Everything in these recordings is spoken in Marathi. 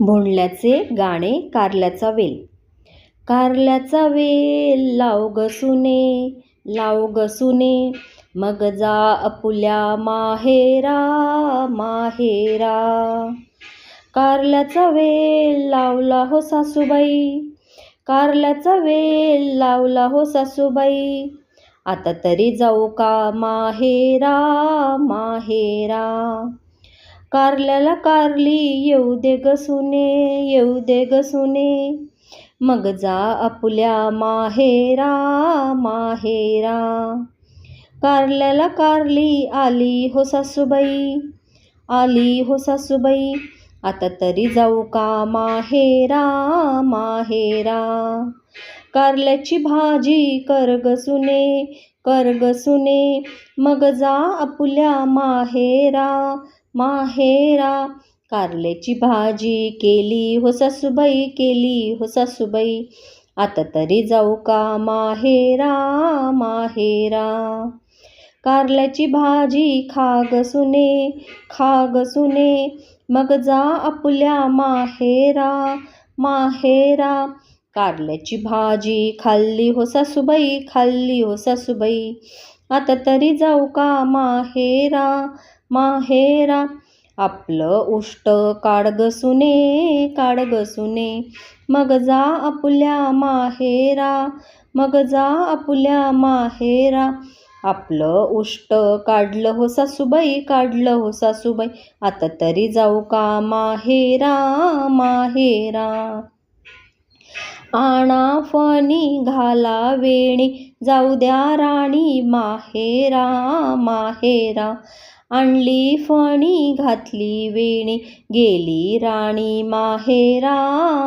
भोंडल्याचे गाणे कारल्याचा वेल. कारल्याचा वेल लाव गसुने लाव गसुने मग जा अपुल्या माहेरा माहेरा. कारल्याचा वेल लावला हो सासूबाई. कारल्याचा वेल लावला हो सासूबाई. आता तरी जाऊ का माहेरा माहेरा. कारल्याला कारली येऊ दे ग सुने येऊ दे ग सुने. मग जा आपल्या माहेरा माहेरा. कारल्याला कारली आली हो सासूबाई. आली हो सासूबाई आता तरी जाऊ का माहेरा माहेरा. कारल्याची भाजी कर सुने कर सुने. मग जा आपल्या माहेरा माहेरा कारल्याची भाजी केली हो सासूबाई केली हो सासूबाई. आता तरी जाऊ का माहेरा माहेरा? कारल्याची भाजी खा सुने खा सुने. मग जा आपल्या माहेरा माहेरा. कारल्याची भाजी खाल्ली हो सासूबाई खाल्ली हो सासूबाई. आता तरी जाऊ का माहेरा माहेरा? आपलं उष्ट काढ ग सुने काढ सुने. मग जा आपुल्या माहेरा मग जा आपुल्या माहेरा. आपलं उष्ट काढलं हो सासूबाई काढलं हो सासूबाई. आता तरी जाऊ का माहेरा माहेरा? आणा फणी घाला वेणी जाऊ द्या राणी माहेरा माहेरा आणली फणी घातली वेणी गेली राणी माहेरा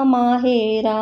माहेरा